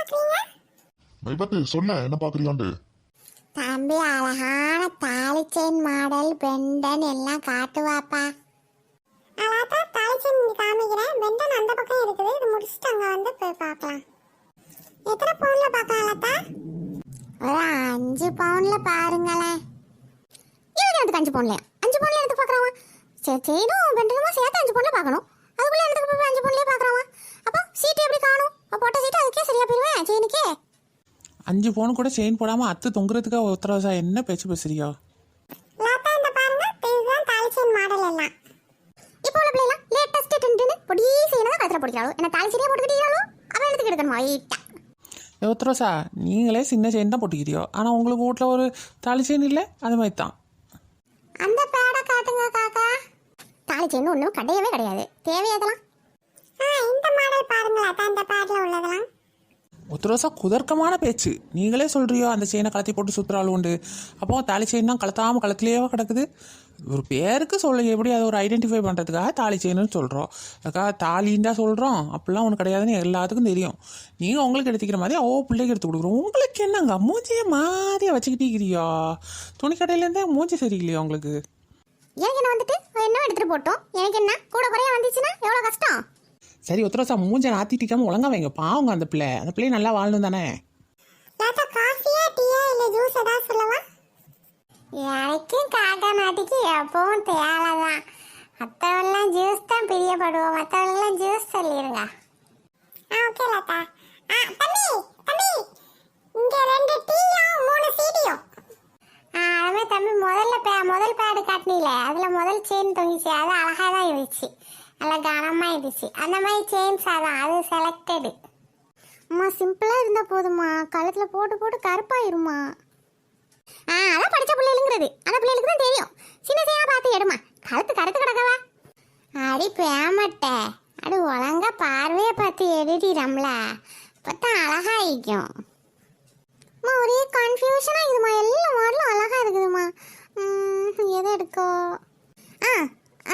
பாக்குறீங்க மைபத்து சொல்ல என்ன பாக்குறீங்கண்டு தம்பி அழகான தாலி செயின் மாடல் பெண்டன் எல்லாம் காட்டுவாப்பா. அழகா தாலி செயின் இங்க காமிக்கிறேன். பெண்டன் அந்த பக்கம் இருக்குது. இது முடிச்சுட்டு அங்க வந்து போய் பார்க்கலாம். எத்தனை பவுன்ல பார்க்கலாம் அழகா ஒரு அஞ்சு பவுன்ல பாருங்களேன். இவங்க எனக்கு அஞ்சு பவுன்ல அஞ்சு பவுன்ல எடுத்து பாக்குறவன் சரி செயினும் பெண்டனுமா சேர்த்து அஞ்சு பவுன்ல பார்க்கணும். அதுக்குள்ள எடுத்து போய் அஞ்சு பவுன்லயே பார்க்கறான் அப்போ சீட்டு எப்படி காணும்? அஞ்சு பவுன் கூட செயின் போடாமல் அத்து தொங்குறதுக்காக உத்தரவாசா என்ன பேச்சு பேசுறியோ உத்தரவாசா நீங்களே சின்ன செயின் தான் போட்டுக்கிறியோ ஆனால் உங்களுக்கு வீட்டில் ஒரு தாலி செயின் இல்லை? அது மாதிரி தான் அந்த பேடை காட்டுங்க காக்கா. தாலி செயின் ஒன்றும் கிடையவே கிடையாது. தேவையாதலாம் இந்த மாடல் பாருங்களா இந்த பேட்ல உள்ளதெல்லாம். ஒத்துரோசா குதர்க்கமான பேச்சு. நீங்களே சொல்கிறியோ அந்த செயினை கலத்தி போட்டு சுற்றுறாள் உண்டு. அப்போ தாலி செயின் தான் கலத்தாமல் கலத்திலேயே கிடக்குது. ஒரு பேருக்கு சொல்ல எப்படி அதை ஒரு ஐடென்டிஃபை பண்ணுறதுக்காக தாலி செயின்னு சொல்கிறோம் அதுக்காக தாலின்னு தான் சொல்கிறோம் அப்படிலாம் ஒன்று கிடையாதுன்னு எல்லாத்துக்கும் தெரியும். நீங்கள் உங்களுக்கு எடுத்துக்கிற மாதிரி ஓ பிள்ளைக்கு எடுத்து கொடுக்குறோம். உங்களுக்கு என்னங்க மூஞ்சியை மாதிரியே வச்சுக்கிட்டீங்கிறியோ துணி கடையிலேருந்தே மூஞ்சி சரியில்லையோ உங்களுக்கு? ஏன் என்ன வந்துட்டு? என்ன எடுத்துட்டு போட்டோம். எனக்கு என்ன? கூட குறைய வந்துச்சுன்னா எவ்வளோ கஷ்டம்? சரி உத்தரவாசா மூஞ்சை நாத்திட்டிக்காம ஒழுங்கா வைங்க. பாவங்க அந்த பிள்ளை. அந்த பிள்ளை நல்லா வாழணும் தானே. லாத்தா காஃபியா டீயா இல்லை ஜூஸ் ஏதாவது சொல்லவா? எனக்கும் காக்கா நாட்டிக்கு எப்பவும் தேவைதான். மற்றவெல்லாம் ஜூஸ் தான் பிரியப்படுவோம். மற்றவெல்லாம் ஜூஸ் சொல்லிடுங்க ஆ ஓகே லாத்தா ஆ தம்பி தம்பி இங்க ரெண்டு டீயும் மூணு சீடியும். ஆ அதுவே தம்பி முதல்ல முதல் பேடு காட்டினில அதில் முதல் செயின் தொங்கிச்சு. அது அழகாக தான் இருந்துச்சு. நல்லா கனமாக இருந்துச்சு அந்த மாதிரி சேஞ்ச் அதான் அது செலக்டடு அம்மா சிம்பிளாக இருந்தால் போதுமா கழுத்தில் போட்டு போட்டு கருப்பாயிருமா ஆ அதான் படித்த பிள்ளைகளுங்கிறது. அந்த பிள்ளைகளுக்கு தான் தெரியும். சின்ன சின்ன பார்த்து எடுமா கழுத்து கருத்து கிடக்கவா? அடி பேமட்ட. அடி ஒழுங்கா பார்வையை பார்த்து எடுடி ரம்ல பார்த்தா அழகாயிக்கும் அம்மா ஒரே கன்ஃபியூஷனாக இதுமா எல்லா மாடலும் அழகாக இருக்குதுமா ம், எதை எடுக்கோ? ஆ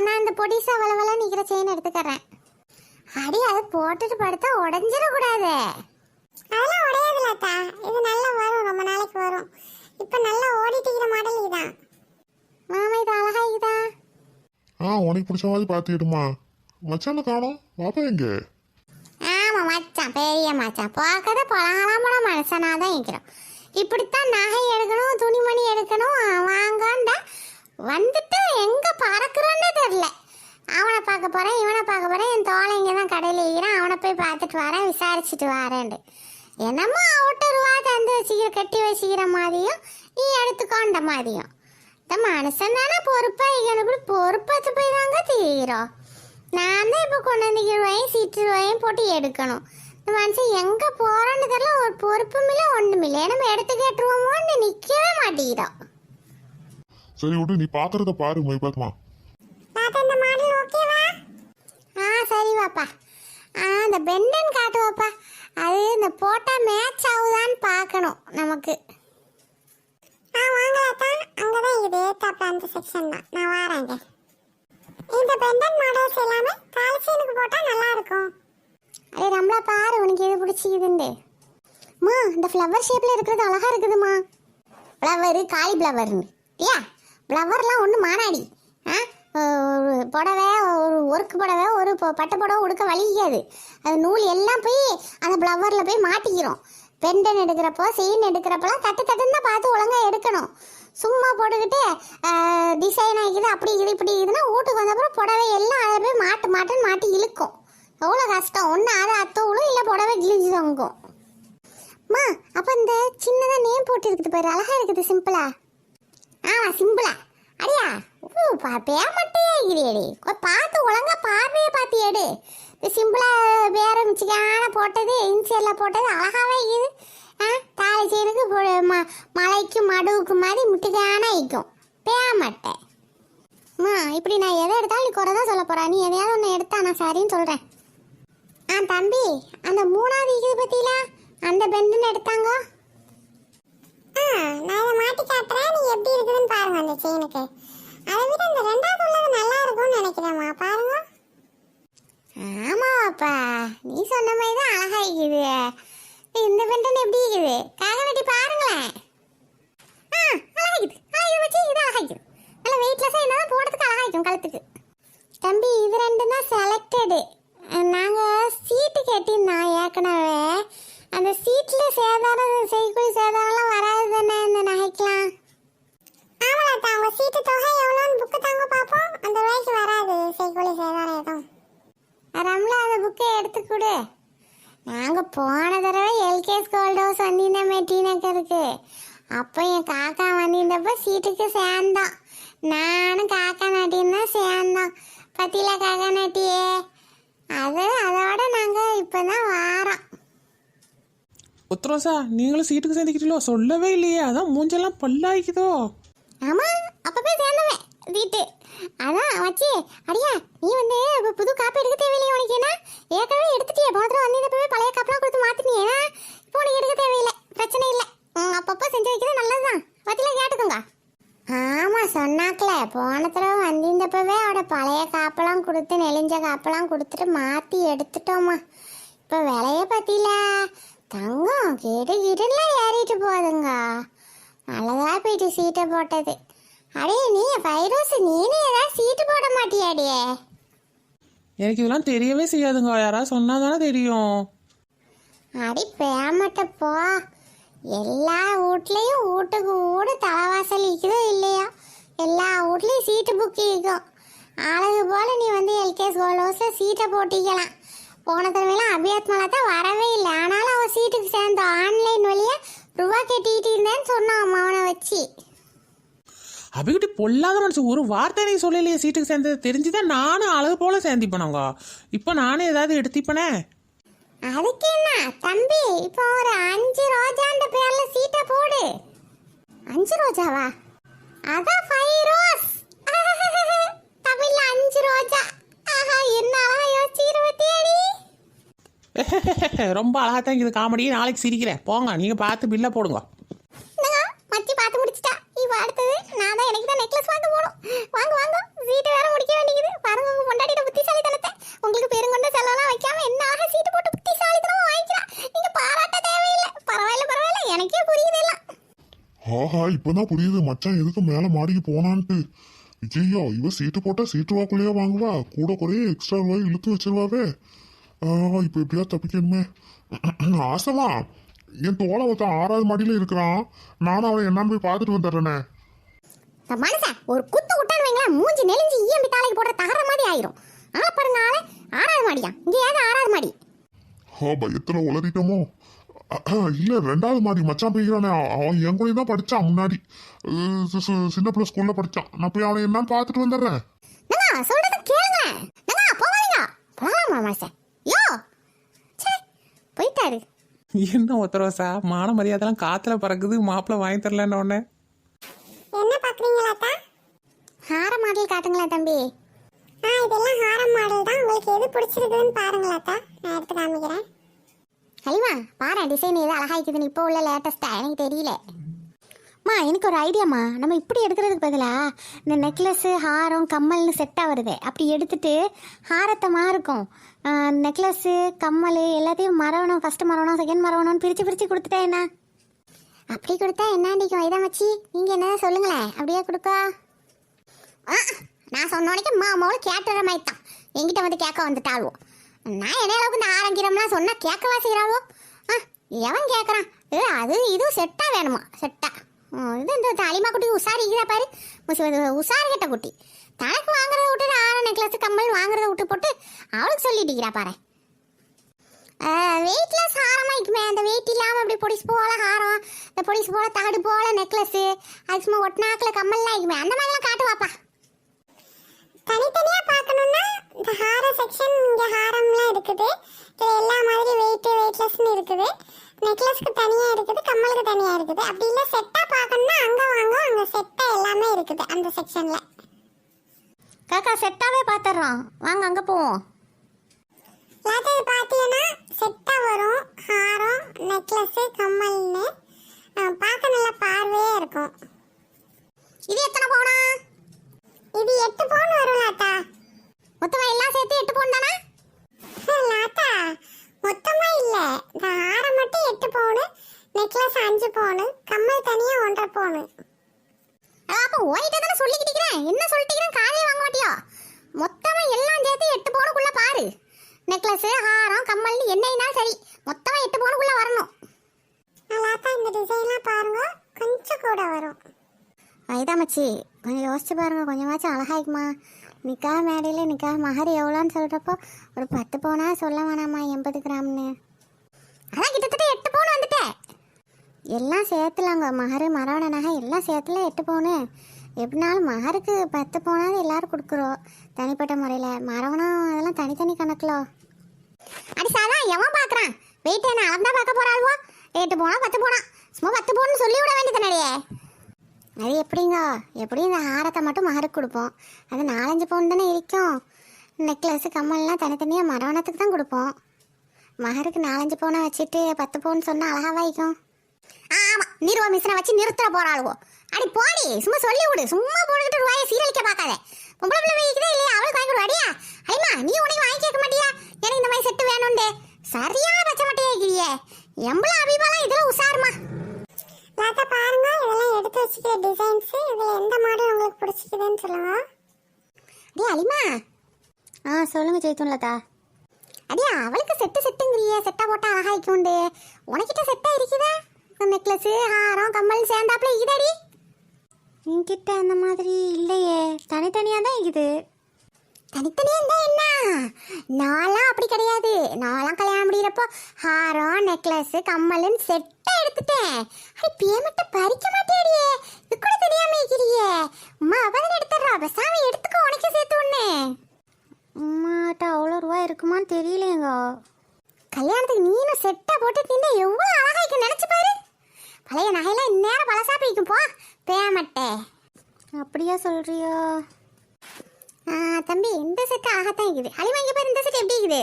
நான் இந்த பொடிசா வளவல நிற்கிற செயின் எடுத்துக்கறேன். அடி அது போட்டுட்டு படுத்தா உடஞ்சிடக்கூடாது. அதெல்லாம் உடையாதுல அத்தா. இது நல்லா வரும் ரொம்ப நாளைக்கு வரும். இப்போ நல்லா ஓடிட்டு இருக்கிற மாடல் இதுதான் மாமா இது அழகா இருக்குதா? ஆ உனக்கு பிடிச்ச மாதிரி பார்த்துக்கிட்டுமா. மச்சான காணோம். பாப்பா எங்க? ஆமா மச்சான் பெரிய மச்சான். பார்க்கத பழகாமல மனுஷனா தான் இருக்கிறோம் இப்படித்தான் நகை எடுக்கணும் துணிமணி எடுக்கணும் வாங்கண்டா. வந்துட்டு எங்க பறக்குறோன்னே தெரியல. அவனை பார்க்க போறேன் இவனை பார்க்க போறேன் என் தோழைங்க தான் கடையில் இருக்கிறான் அவனை போய் பார்த்துட்டு வரேன் விசாரிச்சுட்டு வரேன்ட்டு. என்னமோ அவட்ட ரூபா தந்து வச்சுக்கிற கட்டி வச்சுக்கிற மாதிரியும் நீ எடுத்துக்கோண்ட மாதிரியும். இந்த மனுஷன் தானே பொறுப்பா இப்படி பொறுப்பத்து போய் தாங்க தீரோம் நான் தான் இப்போ கொண்டு வந்து ரூபாயும் சீட்டு ரூபாயும் போட்டு எடுக்கணும். இந்த மனுஷன் எங்கே போகிறோன்னு தெரியல ஒரு பொறுப்பும் இல்லை ஒன்றும் இல்லை நம்ம எடுத்து கேட்டுருவோமோன்னு நிற்கவே மாட்டேங்கிறோம். சரி விட்டு நீ பாக்குறத பாரு மைபாத்மா இந்த மாடல் ஓகேவா ஆ சரி வாப்பா. ஆ அந்த பெண்டன் காட்டுவாப்பா அது இந்த போட்டா மேட்ச் ஆகுதான்னு பார்க்கணும் நமக்கு. ஆ வாங்கலாத்தா அங்கே தான் இது ஏத்தாப்பா அந்த செக்ஷன் தான். நான் வரேங்க இந்த பெண்டன் மாடல்ஸ் எல்லாமே கால்சியனுக்கு போட்டால் நல்லா இருக்கும் அடே ரம்லா பாரு உனக்கு எது பிடிச்சிக்குதுண்டு மா இந்த ஃப்ளவர் ஷேப்பில் இருக்கிறது அழகாக இருக்குதுமா. ஃப்ளவரு காலி ஃப்ளவர்னு இல்லையா? ஃப்ளவர்லாம் ஒன்று மானாடி. ஆ? ஒரு புடவை ஒரு ஒர்க்கு புடவை ஒரு பொ- பட்டு புடவை உடுக்க வலிக்காது அது நூல் எல்லாம் போய் அந்த ஃப்ளவரில் போய் மாட்டிக்கிறோம். பெண்டன் எடுக்கிறப்போ செயின் எடுக்கிறப்பெல்லாம் தட்டு தட்டுன்னு தான் பார்த்து ஒழுங்காக எடுக்கணும். சும்மா போட்டுக்கிட்டு டிசைன் ஆகிக்குது அப்படி இது இப்படி இதுன்னா வீட்டுக்கு வந்தப்புறம் புடவை எல்லாம் அதில் போய் மாட்டு மாட்டுன்னு மாட்டி இழுக்கும். எவ்வளோ கஷ்டம். ஒன்று அதை அத்தவளும் இல்லை புடவை கிழிஞ்சு தொங்கும். அம்மா அப்போ இந்த சின்னதாக நேம் போட்டு இருக்குது பாரு அழகாக இருக்குது சிம்பிளாக ஆமா சிம்பிளா. அடியா ஓ பாப்பே மட்டையா இருக்கிறேடி பார்த்து ஒழுங்கா பார்வையை பார்த்து எடு. இது சிம்பிளா வேற மிச்சிக்கான போட்டது இன்சியரில் போட்டது அழகாவே இருக்குது. ஆ தாலி செய்யறதுக்கு ம- மலைக்கு மடுவுக்கு மாதிரி முட்டுக்கான ஐக்கும் பேமட்டை அம்மா இப்படி நான் எதை எடுத்தாலும் நீ குறை தான் சொல்ல போறா. நீ எதையாவது ஒன்று எடுத்தா நான் சரின்னு சொல்கிறேன் ஆ தம்பி அந்த மூணாவது இருக்குது பத்தியில? அந்த பெண்டுன்னு எடுத்தாங்க? நான் இதை மாட்டி காட்டுறேன். நீ எப்படி இருக்குதுன்னு பாருங்க அந்த செயினுக்கு அதை விட இந்த ரெண்டாவது உள்ளது நல்லா இருக்கும்னு நினைக்கிறேம்மா பாருங்க. ஆமாப்பா நீ சொன்ன மாதிரி தான் அழகா இருக்குது. இந்த பெண்டன் எப்படி இருக்குது? காக வெட்டி பாருங்களேன். ஆ அழகாக்குது அழகாக்குது வச்சு இது அழகாக்குது நல்லா வெயிட்லெஸ்ஸாக இருந்தால் போடுறதுக்கு அழகாக்கும் கழுத்துக்கு. தம்பி இது ரெண்டு தான் செலக்டடு நாங்கள் சீட்டு கேட்டிருந்தோம் ஏற்கனவே. அந்த சீட்டில் சேதாரம் செய்கூலி சேதாரம்லாம் வராது தானே இந்த நகைக்கலாம் ஆமாம் அவங்க சீட்டு தொகை எவ்வளோன்னு புக்கு தாங்க பார்ப்போம். அந்த ரூபாய்க்கு வராது செய்கூலி சேதாரம் எதுவும். ரம்லா அந்த புக்கை எடுத்து கொடு. நாங்கள் போன தடவை எல்கேஸ் கோல்ட் ஹவுஸ் வந்திருந்தோமே டி அப்போ என் காக்கா வந்திருந்தப்போ சீட்டுக்கு சேர்ந்தான். நானும் காக்கா நாட்டியும் தான் சேர்ந்தோம் பத்தியில காக்கா நாட்டியே. அது அதோட நாங்கள் இப்போ தான் வாரோம். உத்ரோசா நீங்களும் சீட்டுக்கு சேர்ந்துக்கிட்டீங்களோ? சொல்லவே இல்லையே. அதான் மூஞ்செல்லாம் பல்லாய்க்குதோ. ஆமாம் அப்பவே சேர்ந்தவன் வீட்டு. அதான் வச்சு அடியா நீ வந்து இப்போ புது காப்பு எடுக்க தேவையில்லை உனக்கு என்ன? ஏற்கனவே எடுத்துட்டியே. போன தடவை பழைய காப்பெல்லாம் கொடுத்து மாற்றினியே இப்போ உனக்கு எடுக்க தேவையில்லை. பிரச்சனை இல்லை. அப்பப்போ செஞ்சு வைக்கிறது நல்லதுதான். பத்தில கேட்டுக்கோங்க. ஆமாம் சொன்னாக்கல. போன தடவை வந்திருந்தப்பவே அவட பழைய காப்பெல்லாம் கொடுத்து நெளிஞ்ச காப்பெல்லாம் கொடுத்துட்டு மாற்றி எடுத்துட்டோமா. இப்போ விலைய பத்தியில தங்கம் கிடு கிடுலாம் ஏறிட்டு போகுதுங்க. நல்லதா போயிட்டு சீட்டை போட்டது. அடே நீ ஃபைரோஸ் நீனே ஏதாவது சீட்டு போட மாட்டியாடியே? எனக்கு இதெல்லாம் தெரியவே செய்யாதுங்க. யாராவது சொன்னா தானே தெரியும். அடி பேமட்ட போ. எல்லா வீட்லேயும் வீட்டுக்கு வீடு தலைவாசல் இருக்குதோ இல்லையோ? எல்லா வீட்லேயும் சீட்டு புக் இருக்கும். அழகு போல் நீ வந்து எல்கேஎஸ் கோல்ட் ஹவுஸில் சீட்டை போட்டிக்கலாம். போன தடவைலாம் அபியாத் மலா தான் வரவே இல்லை. ஆனாலும் அவன் சீட்டுக்கு சேர்ந்தோம் ஆன்லைன் வழியாக ரூபா கட்டிட்டு இருந்தேன்னு சொன்னான் அவனை வச்சு. அபிகிட்ட பொல்லாத மனுஷன். ஒரு வார்த்தை நீ சொல்லலையே சீட்டுக்கு சேர்ந்தது. தெரிஞ்சுதான் நானும் அழகு போல சேர்ந்திப்பேனங்க. இப்போ நானே ஏதாவது எடுத்திப்பனே? அதுக்கு என்ன? தம்பி இப்போ ஒரு அஞ்சு ரோஜான்ற பேர்ல சீட்டை போடு. அஞ்சு ரோஜாவா? அதான் ஃபைவ் ரோஸ் தமிழ்ல அஞ்சு ரோஜா. ஆஹா என்ன அழகா யோசிச்சு இருபத்தி ரொம்ப அழகா தான் இது காமெடி. நாளைக்கு சிரிக்கிறேன். போங்க நீங்கள் பார்த்து பில்லை போடுங்க. மச்சி பார்த்து முடிச்சிட்டா. இப்போ அடுத்தது நான் தான் எனக்கு தான் நெக்லஸ் வாங்க போகணும். வாங்க வாங்க. சீட்டு வேற முடிக்க வேண்டியது. பாருங்க உங்க பொண்டாட்டியோட புத்திசாலித்தனத்தை. உங்களுக்கு பெருங்கொண்ட செலவெல்லாம் வைக்காம என்ன அழகா சீட்டு போட்டு புத்திசாலித்தனமா வாங்கிக்கலாம் நீங்க பாராட்ட தேவையில்லை. பரவாயில்ல பரவாயில்ல. எனக்கே புரியுது எல்லாம். ஆஹா இப்பதான் புரியுது. மச்சான் எதுக்கு மேல மாடிக்கு போனான்ட்டு. ஐயோ இவ சீட்டு போட்டா சீட்டு வாக்குள்ளேயே வாங்குவா. கூட குறைய எக்ஸ்ட்ரா ரூபாய் இழுத்து வச்சிருவாவே. இப்ப எப்படியா தப்பிக்கணுமே. ஆசமா? என் தோலை ஒருத்தன் ஆறாவது மாடியில இருக்கிறான். நானும் அவனை என்னன்னு போய் பார்த்துட்டு வந்துடுறேனே. மனுஷன் ஒரு குத்து விட்டான்னு வைங்களேன் மூஞ்சி நெளிஞ்சு ஈயம்பி தாளைக்கு போடுற தகர மாதிரி ஆயிரும். ஆள பாருங்க ஆளு ஆறாவது மாடியா? இங்க ஏது ஆறாவது மாடி. ஹா பயத்துல உளறிட்டோமோ. இல்ல ரெண்டாவது மாடி மச்சான் போய்க்கிறானே. அவன் என் கூட தான் படிச்சான் முன்னாடி. சின்ன பிள்ளை ஸ்கூல்ல படிச்சான். நான் போய் அவனை என்னன்னு பார்த்துட்டு வந்துடுறேன். சொல்றது கேளுங்க. போவாதீங்க போகலாமா மனுஷன் யோ! போயிட்டாரு. என்ன மான மரியாதைலாம் காத்துல பறக்குது மாப்பிள்ளை வாங்கி தரலன்னு உடனே. என்ன பாக்குறீங்களாத்தா ஹார மாடல் காட்டுங்களா தம்பி? ஆ இதெல்லாம் மாடல் தான். உங்களுக்கு எது பிடிச்சிருக்குன்னு பாருங்களாத்தா நான் எடுத்து காமிக்கிறேன். ஹலிமா பாரு டிசைன் எது அழகா இருக்குதுன்னு இப்போ உள்ள லேட்டஸ்டா எனக்கு தெரியல. மா எனக்கு ஒரு ஐடியாம்மா நம்ம இப்படி எடுக்கிறதுக்கு பதிலாக இந்த நெக்லஸ்ஸு ஹாரம் கம்மல்னு செட்டாக வருது. அப்படி எடுத்துட்டு ஹாரத்தை மாறுக்கும். நெக்லஸ்ஸு கம்மல் எல்லாத்தையும் மரவணும் ஃபஸ்ட்டு மரவணும் செகண்ட் மரவணும்னு பிரித்து பிரித்து கொடுத்துட்டா என்ன? அப்படி கொடுத்தா என்னாண்டிக்கும் இதை வச்சு நீங்கள் என்ன சொல்லுங்களேன்? அப்படியே கொடுக்கா. ஆ நான் சொன்ன உடனே மா அம்மாவோட கேட்டுற மாதிரி தான். என்கிட்ட வந்து கேட்க வந்துட்டாள்வோம் நான் என்ன அளவுக்கு இந்த ஆரங்கிரம்லாம் சொன்னால் கேட்கவா செய்கிறாவோ ஆ எவன் கேட்குறான்? ஏ அது இதுவும் செட்டாக வேணுமா? செட்டா. இது இந்த தாலிமா குட்டி உஷார் இருக்குதா பாரு? உஷார் கிட்ட குட்டி. தனக்கு வாங்குறத விட்டு ஆற நெக்லஸ் கம்மல் வாங்குறத விட்டு போட்டு அவளுக்கு சொல்லிட்டு பாரு. வெயிட்லெஸ் ஹாரமாக இருக்குமே. அந்த வெயிட் இல்லாமல் அப்படி பொடிசு போல ஹாரம் இந்த பொடிசு போல தகடு போல நெக்லஸ்ஸு அது சும்மா ஒட்டினாக்குல கம்மல்லாம் இருக்குமே. அந்த மாதிரிலாம் காட்டுவாப்பா. தனித்தனியாக பார்க்கணுன்னா இந்த ஹார செக்ஷன் இங்க ஹாரம்லாம் இருக்குது. இது எல்லா மாதிரி வெயிட் வெயிட்லெஸ்னு இருக்குது. நெக்லஸ்க்கு தனியா இருக்குது கம்மலுக்கு தனியா இருக்குது. அப்படி இல்ல செட்டா பார்க்கணும்னா அங்க வாங்க அங்க செட்டா எல்லாமே இருக்குது அந்த செக்ஷன்ல காக்கா செட்டாவே பாத்துறோம் வாங்க அங்க போவோம். அது பார்த்தீங்கன்னா செட்டாக வரும். ஹாரம் நெக்லஸ்ஸு கம்மல்னு. பார்க்க நல்லா பார்வையாக இருக்கும். இது எத்தனை பவுனா? இது எட்டு பவுன் வரும் மொத்தமா எல்லாம் சேர்த்து எட்டு பவுன் தானா லாத்தா மொத்தமா இல்ல. இந்த ஆரம் மட்டும் எட்டு பவுனு நெக்லஸ் அஞ்சு பவுனு கம்மல் தனியா ஒன்றரை பவுனு அப்ப ஓயிட்ட தானே சொல்லிக்கிட்டு என்ன சொல்லிட்டு காதே வாங்க மாட்டியா? மொத்தமா எல்லாம் சேர்த்து எட்டு பவுனுக்குள்ள பாரு. நெக்லஸ் ஹாரம் கம்மல் என்னைனா சரி. மொத்தமா எட்டு பவுனுக்குள்ள வரணும். லாத்தா இந்த டிசைன்லாம் பாருங்க. கொஞ்சம் கூட வரும். ஐதாமச்சி கொஞ்சம் யோசிச்சு பாருங்க. கொஞ்சமாச்சும் அழகாய்க்குமா நிக்கா மேடையில் நிக்கா மகர் எவ்வளோன்னு சொல்கிறப்போ ஒரு பத்து பவுனா சொல்ல வேணாமா எண்பது கிராம்னு. அதான் கிட்டத்தட்ட எட்டு பவுன் வந்துட்டேன் எல்லாம் சேர்த்துலாங்க மகர் மரவண நகை எல்லாம் சேர்த்துல எட்டு பவுனு. எப்படினாலும் மகருக்கு பத்து பவுனாவது எல்லாரும் கொடுக்குறோம் தனிப்பட்ட முறையில். மரவணம் அதெல்லாம் தனித்தனி கணக்கிலோ. அடி சாதா எவன் பார்க்குறான் வெயிட் என்ன அவன் தான் பார்க்க போகிறாள்வோ எட்டு போனா பத்து போனா சும்மா பத்து போன்னு சொல்லி விட வேண்டியது அது எப்படிங்க? எப்படியும் இந்த ஹாரத்தை மட்டும் மகருக்கு கொடுப்போம். அது நாலஞ்சு பவுன் தானே இருக்கும். நெக்லஸ் கம்மல்லாம் தனித்தனியாக மரவணத்துக்கு தான் கொடுப்போம். மகருக்கு நாலஞ்சு பவுனை வச்சுட்டு பத்து பவுன் சொன்னால் அழகாக வைக்கும் ஆமாம் நிறுவ மிஷினை வச்சு நிறுத்த போகிறாளுவோ அடி போடி சும்மா சொல்லி விடு. சும்மா போட்டுக்கிட்டு ரூபாயை சீரழிக்க பார்க்காத. பொம்பளை பிள்ளை வைக்கிறதே இல்லையா? அவளுக்கு வாங்கி விடுவாடியா அடிமா நீ உனக்கு வாங்கி கேட்க மாட்டியா? எனக்கு இந்த மாதிரி செட்டு வேணும்ண்டு. சரியான பச்சை மட்டையா இருக்கிறியே எம்பளை அபிபாலாம் இதில் உசாருமா லாத்தா பாருங்க இதெல்லாம் டிசைன்ஸ் இதில் எந்த மாடல் உங்களுக்கு பிடிச்சிக்குதுன்னு சொல்லுங்க. அடியா அலிமா. ஆ சொல்லுங்க ஜெய்தூன் லதா அடியா அவளுக்கு செட்டு செட்டுங்கிறிய செட்டா போட்டா அழகா உண்டு. உனக்கிட்ட செட்டா இருக்குதா? நெக்லஸ் ஹாரம் கம்மல் சேர்ந்தாப்புல இருக்குதாடி? என்கிட்ட அந்த மாதிரி இல்லையே. தனித்தனியாக தான் இருக்குது. தனித்தனியா இருந்தா என்ன? நான்லாம் அப்படி கிடையாது. நான்லாம் கல்யாணம் முடிகிறப்போ ஹாரம் நெக்லஸ் கம்மல்னு செட்டு எடுத்துட்டேன் அது பேமெண்ட்டை பறிக்க மாட்டேடியே இது கூட தெரியாம இருக்கிறியே. அம்மா அவன் எடுத்துடுறா. பெசாம எடுத்துக்கோ உனக்கு சேர்த்து ஒண்ணு அம்மாட்ட அவ்வளோ ரூபா இருக்குமான்னு தெரியலேங்க கல்யாணத்துக்கு நீனும் செட்டா போட்டு தின்ன எவ்வளோ அழகா இருக்கு நினைச்சு பாரு. பழைய நகையெல்லாம் இந்நேரம் பழசா போய்க்கும் போ பேமட்டே அப்படியா சொல்றியோ? தம்பி இந்த செட்டு அழகாத்தான் இருக்குது. அழிமா இங்கே பாரு இந்த செட்டு எப்படி இருக்குது?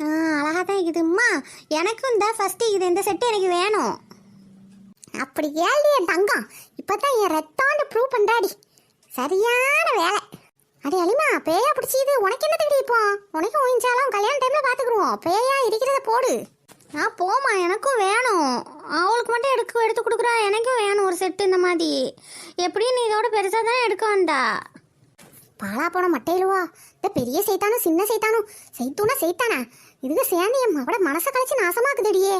அழகாக தான் இருக்குதும்மா. எனக்கும் இந்த ஃபஸ்ட்டு இது இந்த செட்டு எனக்கு வேணும். அப்படி கேள்வி என் தங்கம். இப்பதான் என் ரத்தாண்டு ப்ரூவ் பண்ணுறாடி சரியான வேலை. அடி அலிமா பேயா பிடிச்சிது. உனக்கு என்ன தெரியும் இப்போ? உனக்கு ஊஞ்சாலும் கல்யாண டைமில் பார்த்துக்குருவோம் பேயா இருக்கிறத போடு. ஆ போமா எனக்கும் வேணும். அவளுக்கு மட்டும் எடுக்க எடுத்து கொடுக்குறா. எனக்கும் வேணும் ஒரு செட்டு இந்த மாதிரி. எப்படியும் நீ இதோட பெருசாக தான் எடுக்க வந்தா? பாலா போன மட்டையிலுவா? இந்த பெரிய சைத்தானும் சின்ன சைத்தானும். சைத்தூனா சைத்தானா? இதுக்கு சேர்ந்து என் மனசை கழிச்சு நாசமாக்குதடியே.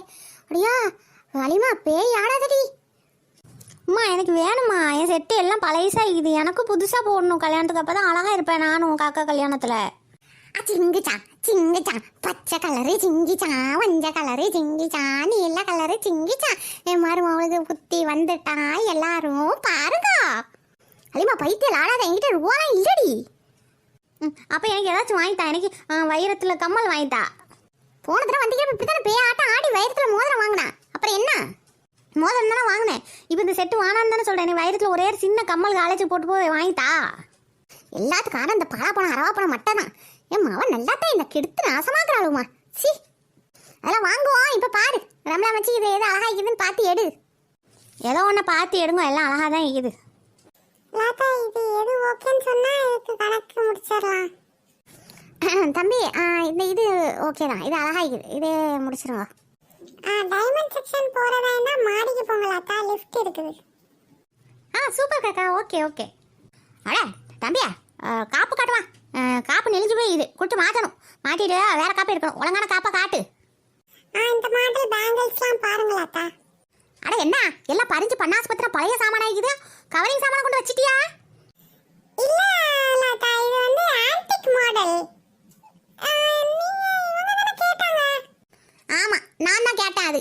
அடியா வலிமா பேய் ஆடாதடி. அம்மா எனக்கு வேணும்மா. என் செட்டு எல்லாம் பழையசாக இது எனக்கும் புதுசாக போடணும். கல்யாணத்துக்கு அப்போ தான் அழகாக இருப்பேன் நானும் காக்கா கல்யாணத்தில். சிங்குச்சா சிங்குச்சான் பச்சை கலரு சிங்கிச்சான் மஞ்ச கலரு சிங்கிச்சான் நீல கலரு சிங்கிச்சான் என் மருமகளுக்கு புத்தி வந்துட்டா. எல்லாரும் பாருங்க. அலிமா பைத்தியம் ஆடாத என்கிட்ட ரூபாலாம் இல்லடி. அப்போ எனக்கு ஏதாச்சும் வாங்கித்தா எனக்கு வைரத்தில் கம்மல் வாங்கித்தா. போன தடவை வந்தீங்க இப்படி தானே பேய் ஆட்டம் ஆடி வைரத்தில் மோதிரம் வாங்கினா? அப்புறம் என்ன? மோதிரம் தானே வாங்கினேன். இப்போ இந்த செட்டு வானான்னு தானே சொல்கிறேன் எனக்கு வைரத்தில் ஒரே ஒரு சின்ன கம்மல் காலேஜ் போட்டு போய் வாங்கித்தா. எல்லாத்துக்கும் ஆனா இந்த பலாப்பழம் அரவாப்பணம் மட்டும் தான் என் அவன் நல்லா தான் இந்த கெடுத்து நாசமாக்குறாளுமா. சி. அதெல்லாம் வாங்குவோம். இப்போ பாரு. ரம்லா வச்சு இது எது அழகா இருக்குதுன்னு பார்த்து எடு. ஏதோ ஒன்று பார்த்து எடுங்க. எல்லாம் அழகா தான் இருக்குது. லாத்தா இது எது ஓகேன்னு சொன்னா இதுக்கு கணக்கு முடிச்சிடலாம். தம்பி ஆ, இந்த இது ஓகே தான். இது அழகா இருக்குது இதே முடிச்சிருங்க. டைமண்ட் செக்ஷன் போறதா இருந்தா மாடிக்கு போங்களாத்தா லிஃப்ட் இருக்குது. ஆ சூப்பர் காக்கா. Okay okay. அட தம்பியா ஆ, காப்பு காட்டுவா ஆ, காப்பு நெளிஞ்சு போய் இது. கொடுத்து மாற்றணும் மாட்டிட்டு வேற காப்பு எடுக்கணும். ஒழுங்கான காப்பை காட்டு. இந்த மாடல் பேங்கிள்ஸ்லாம் பாருங்களாத்தா அட என்ன? எல்லாம் பறிஞ்சு பண்ணாஸ்பத்திரம் பழைய சாமானா இருக்குது கவரிங் சாமான கொண்டு வச்சிட்டியா? இல்ல லாத்தா இது வந்து ஆன்டிக் மாடல் ஆமா நான் தான் கேட்டேன் அது.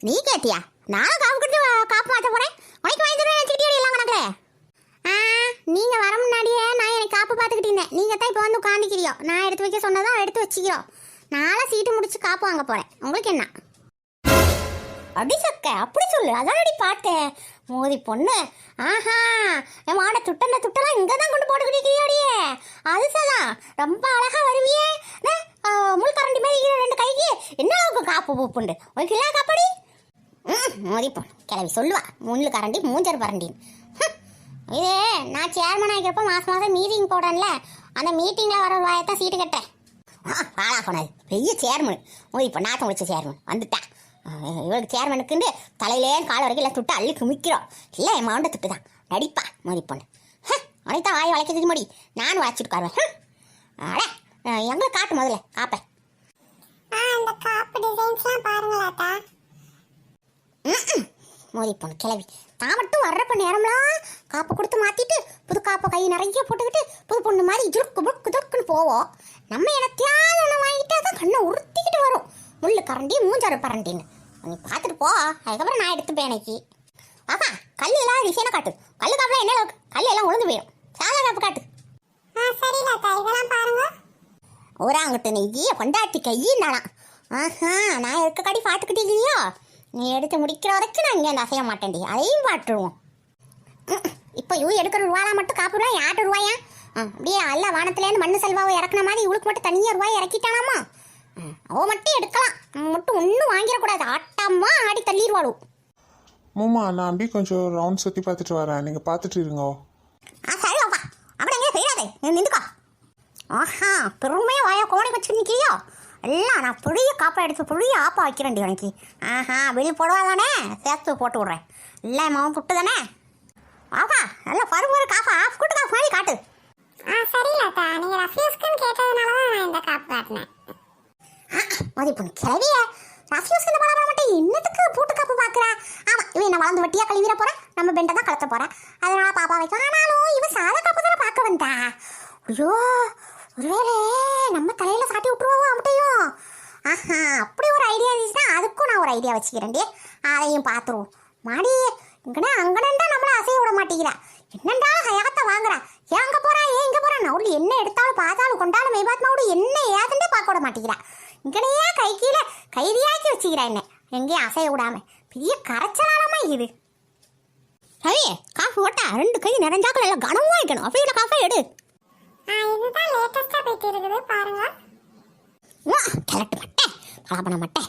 நீ கேட்டியா? நானும் காப்பு கொடுத்து காப்பு மாத்த போறேன். உனக்கு வாங்கி தருவேன் நினைச்சிட்டியா எல்லாம் கணக்குல ஆ நீங்க வர முன்னாடியே நான் எனக்கு காப்பு பார்த்துக்கிட்டு இருந்தேன். நீங்க தான் இப்போ வந்து உட்காந்துக்கிறியோ நான் எடுத்து வைக்க சொன்னதா எடுத்து வச்சுக்கிறோம். நாளை சீட்டு முடிச்சு காப்பு வாங்க போறேன். உங்களுக்கு என்ன? அபிஷக்க அப்படி சொல்லு. அதானடி பார்த்தேன். மோதி பொண்ணு. ஆஹா என் மாட துட்டன துட்டெல்லாம் இங்கே தான் கொண்டு போட்டுக்கிட்டியோடியே அது சலாம் ரொம்ப அழகாக வருவியே. நே, முள் கரண்டி மாதிரி இருக்கிற ரெண்டு கைக்கு என்ன அளவுக்கு காப்பு பூப்புண்டு ஒரு கிலோ காப்படி. ம் மோதி பொண்ணு கிளவி சொல்லுவா. முள்ளு கரண்டி மூஞ்சர் பரண்டின்னு இதே நான் சேர்மன் ஆகிக்கிறப்ப மாதம் மாதம் மீட்டிங் போடல அந்த மீட்டிங்கில் வர வாயத்தான் சீட்டு கட்டேன் பாலா போனது. பெரிய சேர்மன் மோதி பொண்ணு நாத்தம் முடிச்ச சேர்மன் வந்துட்டேன் இவளுக்கு சேர்மனுக்குண்டு தலையிலே கால் வரைக்கும் எல்லாம் துட்டு அள்ளி குமிக்கிறோம் இல்லை என் மவுண்ட துட்டு தான் நடிப்பா மோதி பொண்ணு. அனைத்தான் வாய் வளைக்கிறதுக்கு முடி நானும் வாய்ச்சிட்டு உட்காருவேன். அட அஹ், எங்களை காட்டு முதல்ல? காப்பை ஆ அந்த காப்பு டிசைன்ஸ்லாம் பாருங்களாத்தா மோதி பொண்ணு கிளவி. தான் மட்டும் வர்றப்ப நேரம்லாம் காப்பை கொடுத்து மாத்திட்டு புது காப்பை கை நிறைய போட்டுக்கிட்டு புது பொண்ணு மாதிரி ஜுருக்கு புக்கு துருக்குன்னு போவோம். நம்ம எனத்தையாவது ஒன்று வாங்கிட்டு தான் கண்ணை உறுத்திக்கிட்டு வரும். முள்ளு கரண்டி மூஞ்சாறு பரண்டின்னு. நீ பார்த்துட்டு போ. அதுக்கப்புறம் நான் எடுத்துப்பேன் எனக்கு. பாப்பா கல் எல்லாம் டிசைனை காட்டு. கல்லு காப்பில் என்ன அளவுக்கு? கல் எல்லாம் உளுந்து போயிடும். சாதா காப்பு காட்டு. ஆ சரிலாத்தா இதெல்லாம் பாருங்க. ஊராங்கிட்டு நெய்ய கொண்டாட்டி கையின்னாலாம் ஆஹா நான் இருக்க கடி பார்த்துக்கிட்டே இல்லையோ? நீ எடுத்து முடிக்கிற வரைக்கும் நான் இங்கே அசைய மாட்டேன்டி. அதையும் பாட்டுருவோம் இப்போ இவ எடுக்கிற ரூபாலாம் மட்டும் காப்பு ரூபாய் ஆட்டு ரூபாயா? அப்படியே அல்ல வானத்துலேருந்து மண்ணு செல்வாவை இறக்குன மாதிரி இவளுக்கு மட்டும் தனியாக ரூபாய் இறக்கிட்டானாமா? அவ மட்டும் எடுக்கலாம். நம்ம மட்டும் ஒன்றும் வாங்கிடக்கூடாது. ஆட்டாமா ஆடி தள்ளிடுவாளு. மூமா நான் அப்படியே கொஞ்சம் ரவுண்ட் சுற்றி பார்த்துட்டு வரேன். நீங்கள் பார்த்துட்டு இருங்க. ஆ சரி பாப்பா அப்படி எங்கே செய்யாதே. நீ நின்றுக்கோ. ஆஹா பெருமையாக வாயா கோணி வச்சு நிற்கிறியோ எல்லாம் நான் புளிய காப்பா எடுத்து புளிய ஆப்பா வைக்கிறேன்டி உனக்கு ஆஹா வெளி போடுவா தானே சேர்த்து போட்டு விட்றேன். இல்லை மாவன் புட்டு தானே பாப்பா நல்லா பருப்பு காப்பா ஆஃப் கூட்டு காப்பு மாதிரி காட்டு. ஆ சரிலாத்தா நீங்க ரஃப்யூஸ்க்குன்னு கேட்டதுனால தான் நான் இந்த காப்பு காட்டினேன் மதி பொண்ணு கிளவிய ரஃப்யூஸ் இந்த படம் மட்டும் என்னத்துக்கு பூட்டு காப்பு பார்க்குறா ஆமாம் இவன் நான் வளர்ந்து வட்டியாக கழுவிட போகிறேன் நம்ம பெண்டை தான் கலத்த போகிறேன் அதனால பாப்பா வைக்கும். ஆனாலும் இவன் சாதா காப்பு தானே பார்க்க வந்தா? ஐயோ ஒருவேளை நம்ம தலையில் சாட்டி விட்டுருவோம் அவட்டையும் ஆஹா அப்படி ஒரு ஐடியா இருந்துச்சுன்னா அதுக்கும் நான் ஒரு ஐடியா வச்சுக்கிறேன்டி அதையும் பார்த்துருவோம் மாடி இங்கடா அங்கனண்டா நம்மளை அசைய விட மாட்டேங்கிறா. என்னண்டா ஹயாத்தை வாங்குறா? ஏன் அங்கே போகிறா ஏன் இங்கே போறா? நவுடி என்ன எடுத்தாலும் பார்த்தாலும் கொண்டாலும் மெய்பாத்மாவோட என்ன ஏதுண்டே பார்க்க விட மாட்டேங்கிறா. இங்கனையே கை கீழே கைதியாக்கி வச்சுக்கிறா என்ன. எங்கேயும் அசைய விடாம. பெரிய கரைச்சலாலமா இது. ரவி காஃபி ஓட்டா ரெண்டு கை நிறைஞ்சாக்கள் எல்லாம் கனமா வைக்கணும். அப்படியே காஃபை எடு. இதுதான் லேட்டஸ்டா போயிட்டு இருக்குது. பாருங்க. வா, கிழட்டு மட்டை பலாப்பண மட்டை.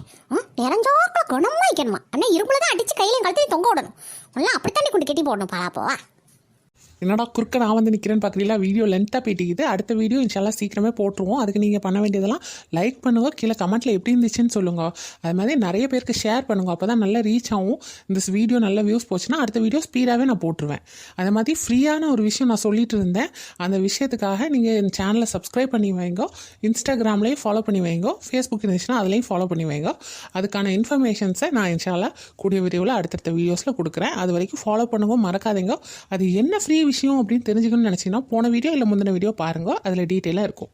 நிறைஞ்சாக்கள் குணமா வைக்கணுமா. அண்ணா இருப்புல தான் அடிச்சு கையிலையும் கழுத்தையும் தொங்க விடணும். எல்லாம் அப்படித்தானே கொண்டு கட்டி போடணும். பலாப்போவா என்னடா குறுக்க நான் வந்து நிற்கிறேன்னு பார்க்குறீங்களா வீடியோ லென்த்தாக போயிட்டு அடுத்த வீடியோ இன்ஷால்லாம் சீக்கிரமே போட்டுருவோம். அதுக்கு நீங்கள் பண்ண வேண்டியதெல்லாம் லைக் பண்ணுங்கள் கீழே கமெண்ட்டில் எப்படி இருந்துச்சுன்னு சொல்லுங்கள் அது மாதிரி நிறைய பேருக்கு ஷேர் பண்ணுங்க. அப்போ தான் நல்லா ரீச் ஆகும். இந்த வீடியோ நல்ல வியூஸ் போச்சுன்னா அடுத்த வீடியோ ஸ்பீடாகவே நான் போட்டுருவேன். அது மாதிரி ஃப்ரீயான ஒரு விஷயம் நான் சொல்லிட்டு இருந்தேன். அந்த விஷயத்துக்காக நீங்கள் என் சேனலை சப்ஸ்கிரைப் பண்ணி வைங்க. இன்ஸ்டாகிராம்லேயும் ஃபாலோ பண்ணி வைங்க. ஃபேஸ்புக் இருந்துச்சுன்னா அதுலேயும் ஃபாலோ பண்ணி வைங்க. அதுக்கான இன்ஃபர்மேஷன்ஸை நான் இன்ஷால்லா கூடிய விரைவில் அடுத்தடுத்த வீடியோஸில் கொடுக்குறேன். அது வரைக்கும் ஃபாலோ பண்ணுங்க. மறக்காதீங்க. அது என்ன ஃப்ரீ விஷயம் அப்படின்னு தெரிஞ்சுக்கணும்னு நினச்சிங்கன்னா போன வீடியோ இல்லை முந்தின வீடியோ பாருங்கள் அதில் டீட்டெயிலாக இருக்கும்.